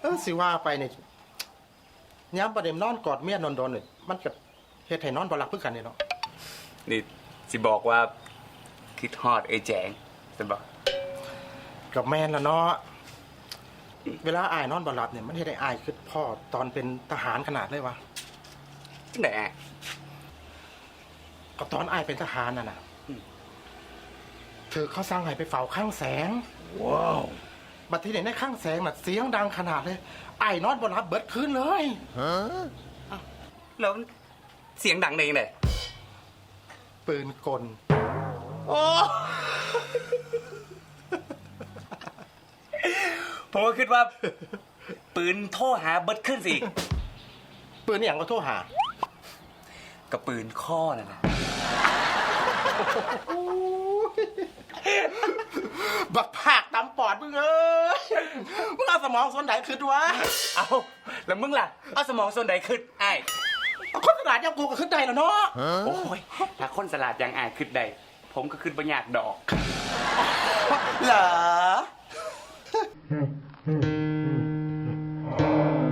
เออสิว่าไปเนี่ยย้ำประเด็นนอนกอดเมียนอนโดนๆเนี่ยมันก็เฮ็ดให้นอนบ่หลับเพื่อกันเนี่ยเนาะนี่สิบอกว่าคิดฮอดไอ้แจงจะบอกกับแม่นละเนาะเวลาอายนอนบ่หลับเนี่ยมันเฮ็ดให้อายคือพ่อตอนเป็นทหารขนาดเลยวะจังได๋อะก็ตอนอายเป็นทหารน่ะนะอืม เธอเขาสั่งให้ไปเฝ้าข้างแสง ว้าว บัดที่ไหนในข้างแสงน่ะเสียงดังขนาดเลยอายนอนบ่หลับเบิดคืนเลย แล้วเสียงดังได้ยังไงปืนกลโอ้ผมก็คิดว่า ปืนโทรหาเบิดขึ้นสิ ปืนอหย่างก็โทรหา กับปืนข้อนั่นแหละ บักภาคตำปอดมึงเอ้ยมึงเอาสมองส่วนไหนคืนวะเอาแล้วมึงล่ะ เอาสมองส่วนใดขึ้นไอ้ายเอาคนตลาดยังกูก็ขึ้นได้แล้วเนาะโอ้ยถ้าคนสลาดยังอายขึ้นใดผมก็ขึ้นบรรยากดอก เหรอ